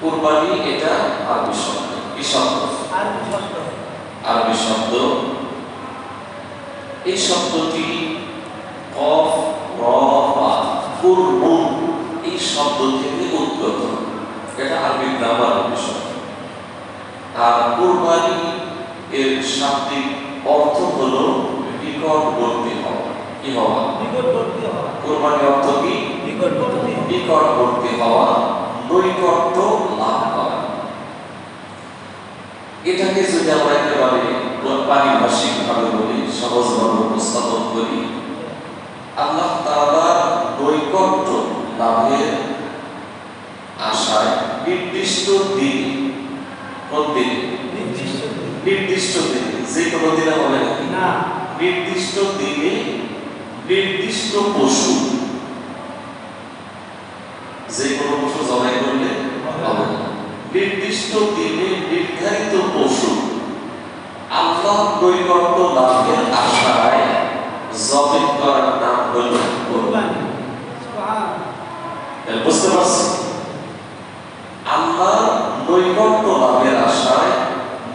কুরবানি এটা আরবি শব্দ কি শব্দ আরবি শব্দ এই শব্দটি কফ র বা কুরবুন এই শব্দ থেকে উদ্গত। এটা আরবি গ্রামার শব্দ আর কুরবানি এর শাব্দিক অর্থ হলো নিকটবর্তী হওয়া। কি হওয়া? কুরবানি অর্থ কি? নিকটবর্তী নিকটবর্তী হওয়া। নৈকট্য লাভ করা। এটাকে যদি আমরা একেবারে পারিভাষিক ভাবে বলি সহজভাবে উপস্থাপন করি আল্লাহ তাআলা নৈকট্য লাভের আশায় নির্দিষ্ট দিন কোন দিন নির্দিষ্ট দিন। নির্দিষ্ট দিন যে কোনো দিনে হবে না। নির্দিষ্ট দিনে নির্দিষ্ট পশু যে কোনো পশু জবাই করলে হবে না নির্দিষ্ট দিনে নির্ধারিত পশু আল্লাহ নৈকট্য লাভের আশায় জবাই করার নাম হল কোরবানি। বুঝতে পারছি আল্লাহ নৈকট্য লাভের আশায়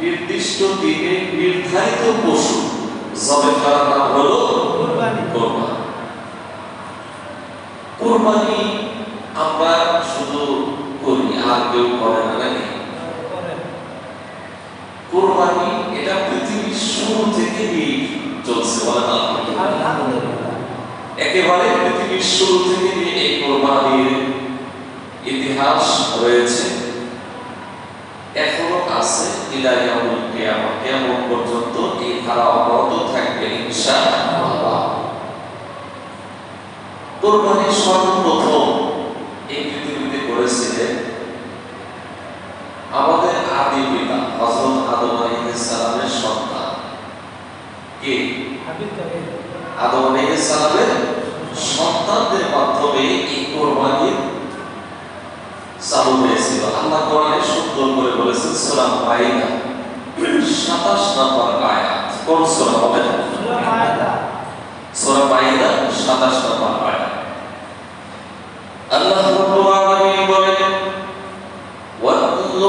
নির্দিষ্ট দিনে নির্ধারিত পশু জবাই করার নাম হলো কোরবানি। কোরবানি আমরা কেউ করে না নাকি? কোরবানি এটা পৃথিবীর শুরু থেকে চলছে একেবারে পৃথিবীর শুরু থেকে এই কোরবানির ইতিহাস রয়েছে। এখনও আছে ইলাহিয়ামুল কিয়ামত পর্যন্ত এই ধারা অব্যাহত থাকবে, ইনশাআল্লাহ। কোরবানি সর্বপ্রথম এই পৃথিবীতে করেছিলেন আমাদের আদি পিতা হযরত আদম আলাইহিস সালামের সন্তান কে হাবিব তাকে আদম আলাইহিস সালামের সন্তানদের মাধ্যমে এই কোরবানির চালু হয়েছিল। আল্লাহ কোরআনে সুন্দর করে বলেছেন, সূরা মাইদা 27 নম্বর আয়াত। কোন সূরা হবে? সূরা মাইদা 27 নম্বর আয়াত। আল্লাহ রাব্বুল আলামিন বলেন, ওয়াতলু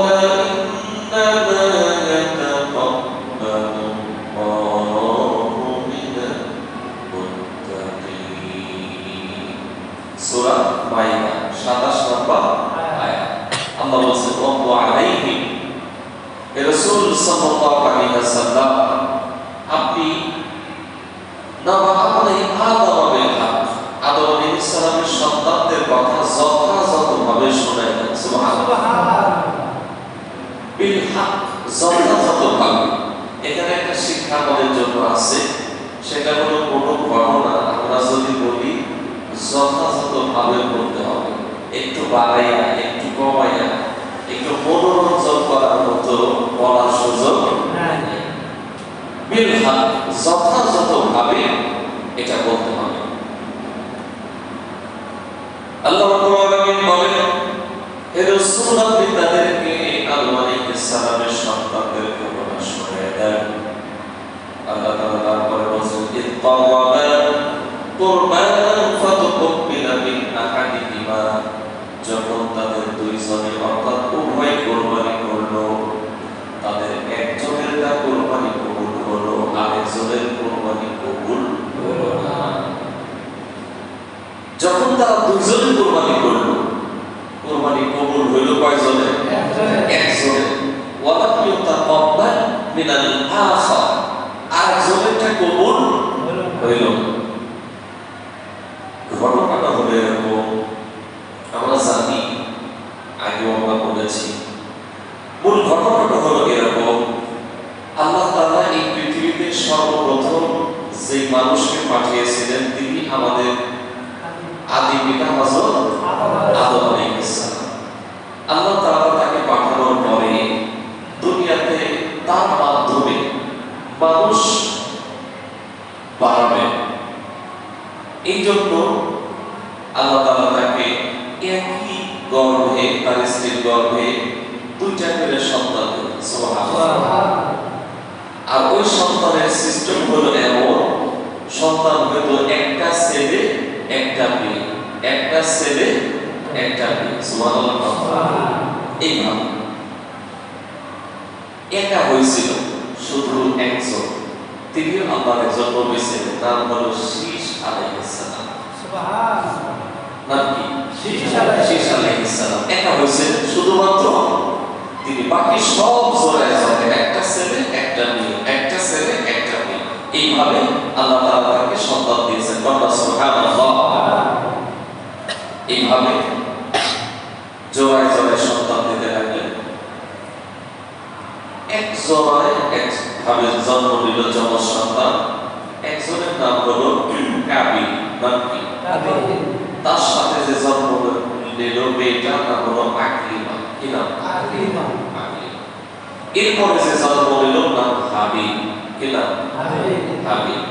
সাল্লাল্লাহু আলাইহি ওয়াসাল্লাম, আপনি সন্তানদের কথা যথাযথভাবে যথাযথভাবে। এখানে একটা শিক্ষা আমাদের জন্য আছে, সেটা হলো কোনো ঘটনা আমরা যদি বলি, যথাযথভাবে বলতে হবে। একটু বাড়াইয়া, একটু কমাইয়া। একটু মনোরঞ্জন করার মতো বলার সুযোগ হক যথাযথভাবে এটা বলতে হবে। আল্লাহ বলেন হে রাসূল আপনি তাদেরকে সন্তানদেরকে দেন। আল্লাহ তারপরে qarraba qurbanan fatuqbila min ahadihima যখন তাদের দুইজনে অর্থাৎ উভয় কোরবানি করল তাদের একজনের তা কোরবানি কবুল হলো আরেকজনের কোরবানি কবুল হলো না যখন তারা দুইজনে কোরবানি করল। কোরবানি কবুল হইল কয়জনের আল্লাহ তারা তাকে পাঠানোর পরে দুনিয়াতে তার মাধ্যমে মানুষ বাড়াবে। এই জন্য আল্লাহ তালা তাকে একই গর্ভে, তার স্ত্রীর গর্ভে দুইটা করে সন্তান আর ওই সন্তানের সিস্টেম হলো এমন, সন্তান হইল একটা ছেলে, একটা মেয়ে। একটা ছেলে, একটা মেয়ে। সুবহানাল্লাহ। এইভাবে। একা হয়েছিল শুধু একজন তিনি আল্লাহর জন্ম হয়েছিলেন নাম হলো শীষ আলাইহিসসালাম। সুবহান নাম কি? শীষ আলাইহিস আলাইহিসসালাম। একা হয়েছিলেন শুধুমাত্র তিনি বাকি সব জোড়ায় জোড়ায় একটা ছেলে একটা মেয়ে একটা ছেলে একটা মেয়ে। এইভাবে আল্লাহ তাআলা তাকে সন্তান দিয়েছেন। কন্যা সুবহানাল্লাহ। এইভাবে জোড়ায় জোড়ায় সন্তান দিতে লাগলেন এক জোড়ায় একভাবে জন্ম নিল যম সন্তান একজনের নাম হলো কাবিল নাম কি? তার সাথে যে জন্ম নিল মেয়েটার নাম হলো আকলিমা। কি নাম? আকলিমা। এরপরে যে জন্ম নিল নাম হাবিব কি নাম? হাবিব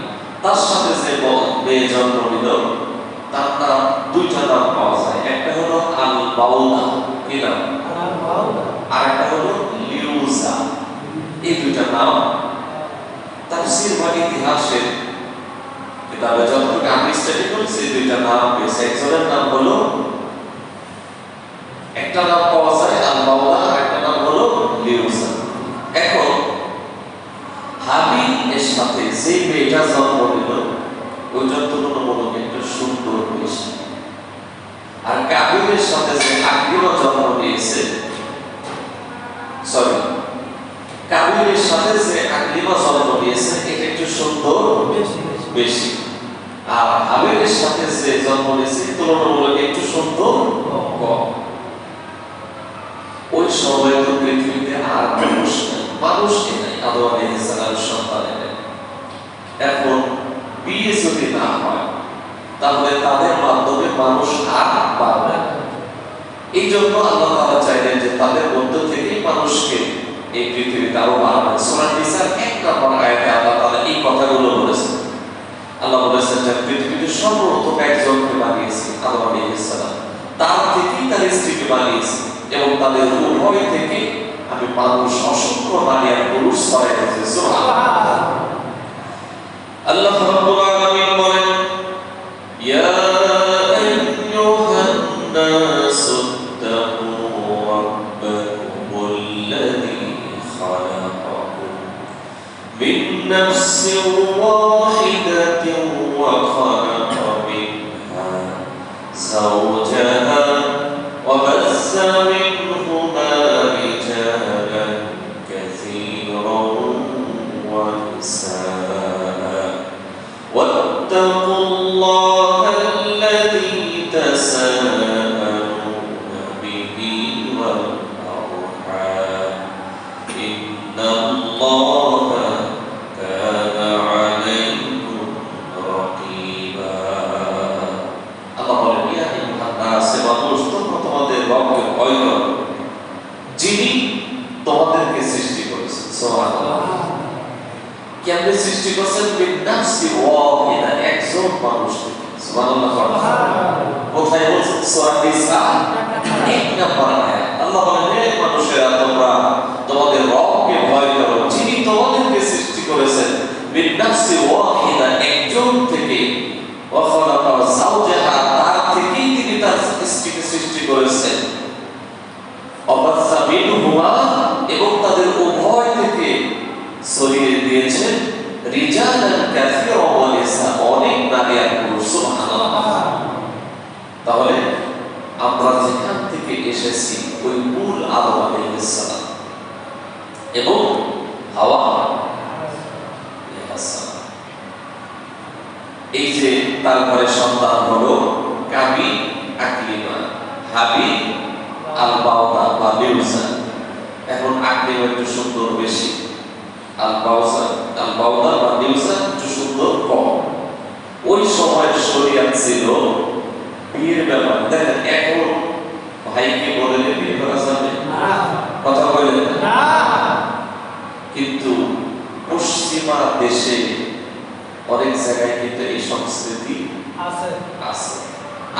তার সাথে যে মেয়ে জন্ম নিল তার নাম দুইটা নাম পাওয়া যায়। একটা হলো আল বাউদা কি নাম আর বাউদা আর একটা হলো লিউজা এই দুইটা নাম তাফসীর বা ইতিহাসের কিতাবে যতটুকু আমি স্টাডি করেছি দুইটা নাম পেয়েছে। একজনের নাম হলো, একটা নাম পাওয়া যায় আল আর একটা নাম হলো লিউজা এখন হাবিল এর সাথে যে মেয়েটা জন্ম নিল ওইটার তুলনামূলক একটু সুন্দর বেশি আর কাবিলের সাথে যে আকলিমা জন্ম নিয়েছে সরি কাবিলের সাথে যে আকলিমা জন্ম নিয়েছে এটা একটু এখন বিয়ে যদি না হয়, তাহলে তাদের মাধ্যমে মানুষ আর এই জন্য আল্লাহ তাআলা চাইলেন যে তাদের মধ্য থেকেই মানুষকে এই পৃথিবীতে আরও বাড়াবেন সূরা নিসার এক নম্বর আয়াতে আল্লাহ তাআলা এই কথাগুলো বলেছেন আল্লাহ বলেছেন যে পৃথিবীতে সর্বপ্রথম একজনকে বানিয়েছি, আদম আলাইহিস সালাম। তার থেকেই তার স্ত্রীকে বানিয়েছি? এবং তাদের উভয় থেকে আমি মানুষ অসংখ্য নারী আর পুরুষ ছড়াই রেখেছি। সুবহানাল্লাহ। সুবহান আল্লাহ রাব্বুল আলামিন বলেন, ইয়া আইয়ুহান নাসু তাকু রাব্বাকুমুল্লাযী খালাকাকুম মিন নাফসিন ওয়াহিদাতিন এসেছি, ওই মূল আদম আলাইহিস সালাম। এবং হাওয়া এই যে তার ঘরে সন্তান হলো, কাবি আকলিমা। হাবি আল বাউদা বা লিউসা এখন আকলিমা একটু সুন্দর, বেশি। আল বাউসা আল বাউদা বা লিউসা একটু সুন্দর, কম। ওই সময় শরিয়াত ছিল, বিয়ের ব্যাপার। দেখেন, এখন ভাইকে বলে বিয়ে করা যাবে না কথা বলেন না না কিন্তু পশ্চিমা দেশে অনেক জায়গায় কিন্তু এই সংস্কৃতি আছে আছে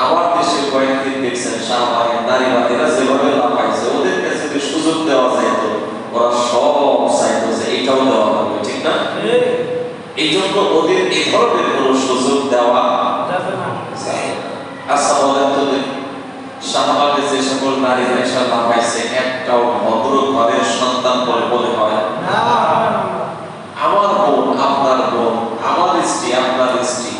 আমার দেশে কয়েকদিন দেখছেন শাহবাগে নারীবাদীরা যেভাবে লাফাইছে ওদেরকে যদি সুযোগ দেওয়া যাইতো ওরা সব চাইতো যে এটাও দেওয়া হবে ঠিক না? এই জন্য ওদের এই ধরনের কোনো সুযোগ দেওয়া। আচ্ছা বলেন তো দেখি দাড়ি রেশা লাগাইছে একটাও ভদ্র ঘরের সন্তান বলে মনে হয় আমার বোন আপনার বোন আমার স্ত্রী আপনার স্ত্রী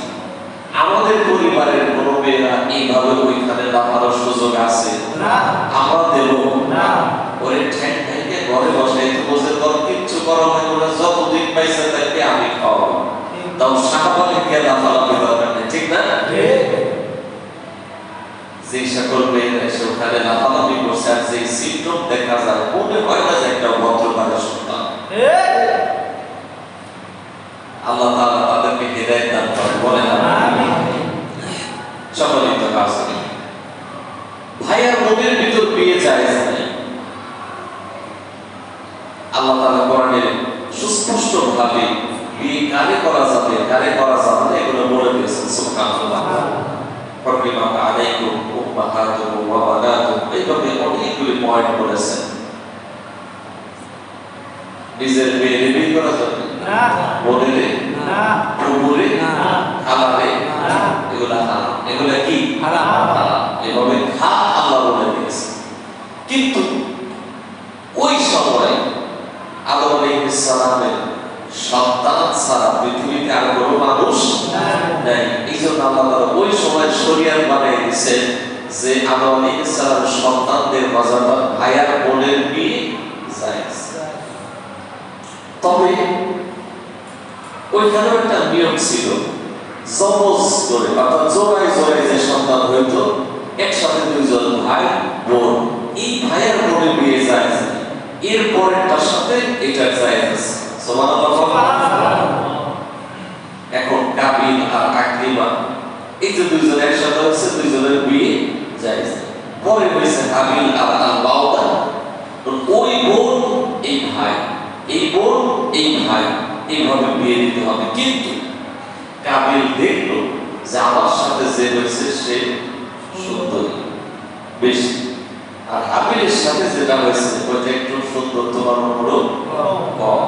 আমাদের পরিবারের কোনো মেয়েরা এইভাবে ওইখানে লাফানোর সুযোগ আছে না আমরা দেব না ওরে ঠ্যাং ভেঙে ঘরে বসে তো বসে তোর কিচ্ছু করা হয় ওরা যতদিন পাইছে তাকে আমি খাওয়াবো তাও সাহাবালে গিয়ে লাফালাফি দরকার নেই ঠিক না ঠিক যে সকল মেয়েরা এসে ওখানে লাফালাফি করছে আর যে সিমটম দেখা যায় মনে হয় না যে একটা ভদ্র ঘরের সন্তান আল্লাহ তাআলা তাদেরকে হৃদায়ত দান করেন বলেন আমিন। সকলেই তো কাজ করি ভাইয়ার বোনের ভিতর বিয়ে যায় নাই। আল্লাহ তাআলা কোরআনে সুস্পষ্ট ভাবে বিয়ে কারে করা যাবে কারে করা যাবে না এগুলো বলে দিয়েছেন সুবহানাল্লাহ। হররিমাত আলাইকুম উম্মাহাতুকুম ওয়া বানাতুকুম এইভাবে অনেকগুলি পয়েন্ট বলেছেন নিজের মেয়ের বিয়ে করা যাবে না বোনের না কুকুরে না খালারে এগুলা হারাম এগুলা কি হারাম। এভাবে খা আল্লাহ বলে দিয়েছে কিন্তু ওই সময় আদম আলাইহিস সালামের সন্তান ছাড়া পৃথিবীতে আর কোনো মানুষ নাই এই জন্য আল্লাহ ওই সময় শরিয়াত বানিয়ে দিয়েছেন যে আদম সন্তানদের মাঝাটা ভাইয়ার বোনের বিয়ে তবে ওইখানেও একটা নিয়ম ছিল জবজ করে, অর্থাৎ জোড়ায় জোড়ায় যে সন্তান হইতো, একসাথে দুইজন ভাই, বোন, এই ভাইয়ের বোনে বিয়ে এর পরেরটার সাথে এটা এখন কাবিল আর আকরিমা, এই যে দুইজন একসাথে হয়েছে, দুইজনের বিয়ে যায়। পরে কাবিল আর আল বাউদা ওই বোন এই ভাই এই বোন এই ভাই এইভাবে বিয়ে দিতে হবে। কিন্তু কাবিল দেখল যে আমার সাথে যে হয়েছে সে সুন্দর। বেশি। আর হাবিলের সাথে যেটা হয়েছে ওইটা একটু সুন্দর তোমার উপরও কম।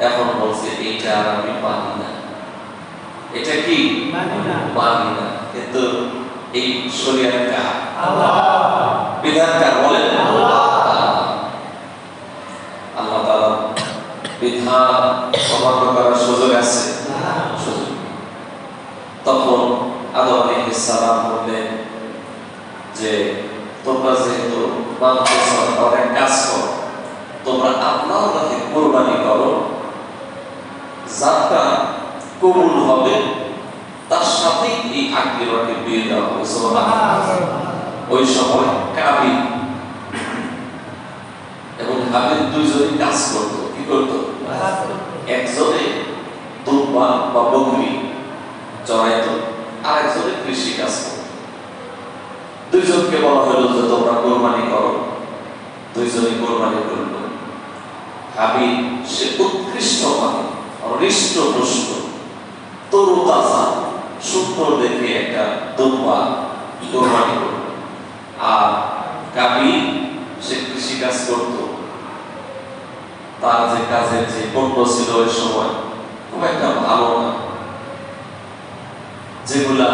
এখন বলছে এইটা আর আমি পারি না। এটা কি? মানি না। মানি কিন্তু এই শরীয়ত কার তখন আদম তোমরা যেহেতু মানতেছ, অনেক কাজ করো, তোমরা আল্লাহর রাহে কোরবানি করো, যাত্রা কবুল হবে, তার সাথে এই আকিরাকে বিয়ে দেওয়া হবে। ওই সময় কাবি এবং হাবিল দুইজনই কাজ করতো। কি করতো? একজনে দুম্বা বা বকরি চড়াইতো আর একজনে কৃষি কাজ করতো। দুইজনকে বলা হলো যে, তোমরা কোরবানি করো। দুইজনে কোরবানি করল। হাবিল সে উৎকৃষ্ট মানে হৃষ্টপুষ্ট তরু তাজা সুন্দর দেখে একটা দুম্বা কোরবানি করল আর কাবিল সে কৃষি কাজ করতো তার যে কাজের যে পণ্য ছিল ওই সময় খুব একটা ভালো না। যেগুলা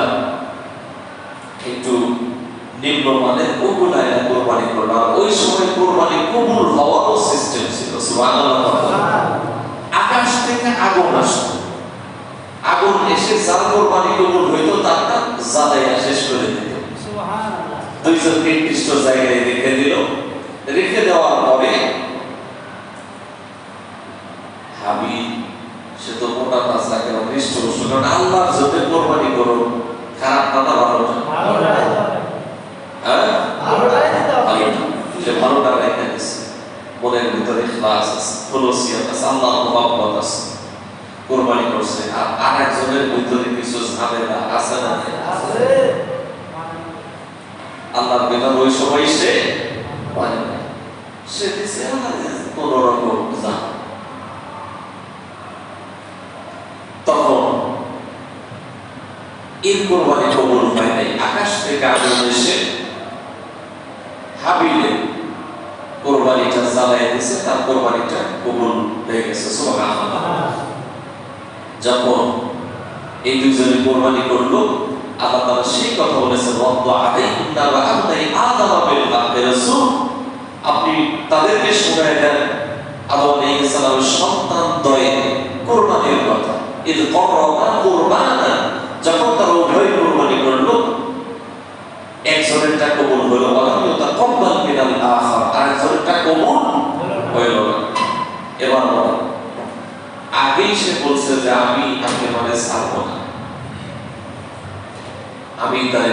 একটু নিম্নমানের ওগুলা এরা কোরবানি করল আর ওই সময় কোরবানি কবুল হওয়ারও সিস্টেম ছিল আকাশ থেকে আগুন আসতো। আগুন এসে যার কোরবানি কবুল হইতো তারটা শেষ করে দিত। দুইজন নির্দিষ্ট জায়গায় রেখে দিল। রেখে দেওয়ার পরে হাবি সে তো মোটা মাছ নিষ্ঠ কারণ আল্লাহর জন্য কোরবানি করো খারাপ না। ভালো ভালোটা রেখে দিচ্ছে মনের ভিতরে ক্লাস আছে ফলসিয়াত আছে আল্লাহ মহাব্বত আছে। কোরবানি করছে আর আর ভিতরে কিছু ঝামেলা আছে না? আল্লাহর বিধান ওই সময় সে মানে সে দিছে। কোন রকম যা তখন এর কোরবানি কবুল হয় নাই। আকাশ থেকে আগুন এসে হাবিলে কোরবানিটা জ্বালাই দিছে, তার কোরবানিটা কবুল হয়ে গেছে। যখন এই দুইজনে কোরবানি করল, আল্লাহ তাআলা সেই কথা বলেছেন ওয়াল্লাহু আলাইহিম ওয়া আমদাই আদামা হাক্কি আপনি তাদেরকে শোনায় দেন, আদম আলাইহিস সালামের সন্তান দয়ে কোরবানির কথা ঈদ করবা কোরবানা যখন তারা উভয় কোরবানি করল। একজনেরটা কবুল হইল আলামিও তা কব্বাল মিনাল আখার আর একজনেরটা কবুল হইল এবার আগেই সে বলছে যে আমি আপনি মানে ছাড়ব না। আমি তাই